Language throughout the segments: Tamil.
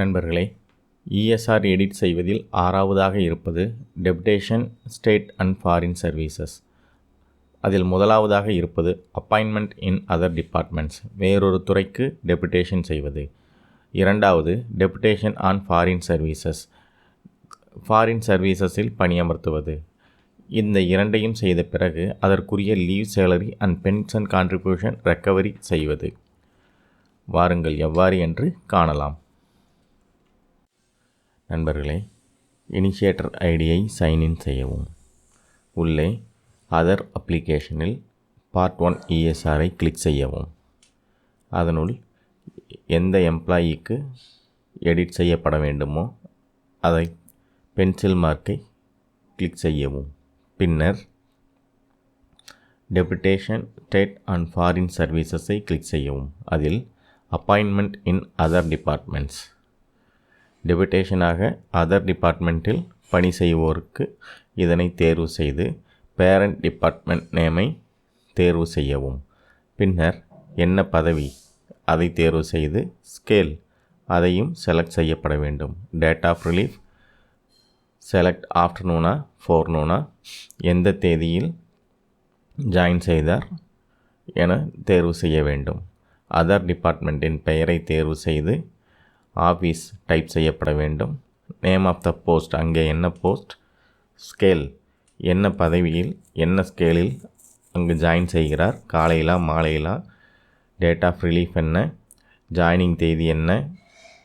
நண்பர்களே இஎஸ்ஆர் எடிட் செய்வதில் ஆறாவதாக இருப்பது deputation state and foreign services அதில் முதலாவதாக இருப்பது அப்பாயின்மெண்ட் இன் அதர் டிபார்ட்மெண்ட்ஸ் வேறொரு துறைக்கு டெபுடேஷன் செய்வது. இரண்டாவது deputation on foreign services foreign சர்வீசஸில் பணியமர்த்துவது. இந்த இரண்டையும் செய்த பிறகு அதற்குரிய leave salary and pension contribution recovery செய்வது. வாருங்கள் எவ்வாறு என்று காணலாம். நண்பர்களே இனிஷியேட்டர் ஐடியை சைன்இன் செய்யவும். உள்ளே அதர் அப்ளிகேஷனில் பார்ட் ஒன் இஎஸ்ஆரை கிளிக் செய்யவும். அதனுள் எந்த எம்ப்ளாயிக்கு எடிட் செய்யப்பட வேண்டுமோ அதை பென்சில் மார்க்கை கிளிக் செய்யவும். பின்னர் டெபுடேஷன் ஸ்டேட் அண்ட் ஃபாரின் சர்வீசஸை கிளிக் செய்யவும். அதில் அப்பாயின்மெண்ட் இன் அதர் டிபார்ட்மெண்ட்ஸ் டெபுடேஷனாக அதர் டிபார்ட்மெண்ட்டில் பணி செய்வோருக்கு இதனை தேர்வு செய்து பேரண்ட் டிபார்ட்மெண்ட் நேமை தேர்வு செய்யவும். பின்னர் என்ன பதவி? அதை தேர்வு செய்து ஸ்கேல் அதையும் செலக்ட் செய்யப்பட வேண்டும். டேட் ஆஃப் ரிலீஃப் செலக்ட் ஆஃப்டர்நூனா ஃபோர்நூனா எந்த தேதியில் ஜாயின் செய்தார் என தேர்வு செய்ய வேண்டும். அதர் டிபார்ட்மெண்ட்டின் பெயரை தேர்வு செய்து ஆஃபீஸ் டைப் செய்யப்பட வேண்டும். நேம் ஆஃப் த போஸ்ட் அங்கே என்ன போஸ்ட்? ஸ்கேல். என்ன பதவியில் என்ன ஸ்கேலில் அங்கு ஜாயின் செய்கிறார்? காலையிலா மாலையிலா? டேட் ஆஃப் ரிலீஃப் என்ன? ஜாயினிங் தேதி என்ன?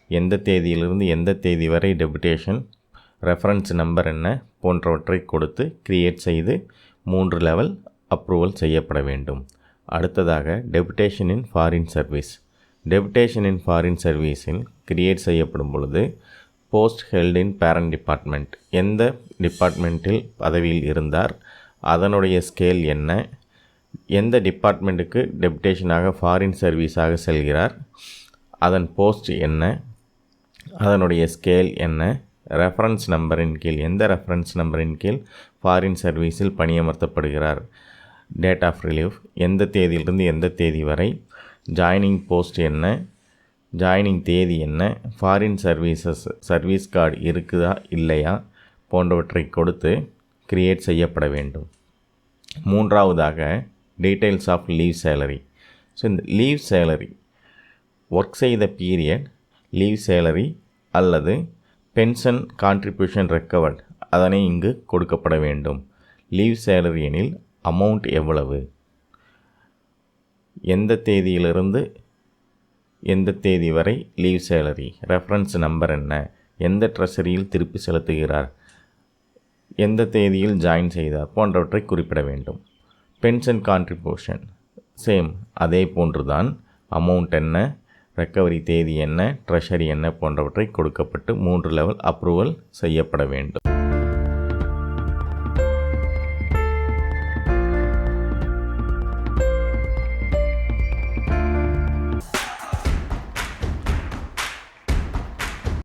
எந்த தேதியிலிருந்து எந்த தேதி வரை டெபுடேஷன்? ரெஃபரன்ஸ் நம்பர் என்ன? போன்றவற்றை கொடுத்து கிரியேட் செய்து மூன்று லெவல் அப்ரூவல் செய்யப்பட வேண்டும். அடுத்ததாக deputation in foreign service. Deputation in foreign சர்வீஸில் கிரியேட் செய்யப்படும் பொழுது post held in parent department எந்த டிபார்ட்மெண்ட்டில் பதவியில் இருந்தார் அதனுடைய ஸ்கேல் என்ன எந்த டிபார்ட்மெண்ட்டுக்கு டெபுடேஷனாக ஃபாரின் சர்வீஸாக செல்கிறார் அதன் போஸ்ட் என்ன அதனுடைய ஸ்கேல் என்ன ரெஃபரன்ஸ் நம்பரின் கீழ் எந்த ரெஃபரன்ஸ் நம்பரின் கீழ் ஃபாரின் சர்வீஸில் பணியமர்த்தப்படுகிறார். டேட் ஆஃப் ரிலீஃப் எந்த தேதியிலிருந்து எந்த தேதி வரை ஜாயினிங் போஸ்ட் என்ன? ஜாயினிங் தேதி என்ன? ஃபாரின் சர்வீசஸ் சர்வீஸ் கார்டு இருக்குதா? இல்லையா? போன்றவற்றை கொடுத்து கிரியேட் செய்யப்பட வேண்டும். மூன்றாவதாக details of leave salary so இந்த லீவ் சேலரி ஒர்க் செய்த பீரியட் லீவ் சேலரி அல்லது பென்ஷன் கான்ட்ரிபியூஷன் ரெக்கவர்ட் அதனை இங்கு கொடுக்கப்பட வேண்டும். லீவ் சேலரி எனில் அமௌண்ட் எவ்வளவு? எந்த தேதியிலிருந்து எந்த தேதி வரை லீவ் சேலரி ரெஃபரன்ஸ் நம்பர் என்ன எந்த ட்ரெஸரியில் திருப்பி செலுத்துகிறார் எந்த தேதியில் ஜாயின் செய்தார் போன்றவற்றை குறிப்பிட வேண்டும். பென்ஷன் கான்ட்ரிபியூஷன் சேம் அதே போன்று தான் அமௌண்ட் என்ன ரெக்கவரி தேதி என்ன ட்ரெஷரி என்ன போன்றவற்றை கொடுக்கப்பட்டு மூன்று லெவல் அப்ரூவல் செய்யப்பட வேண்டும்.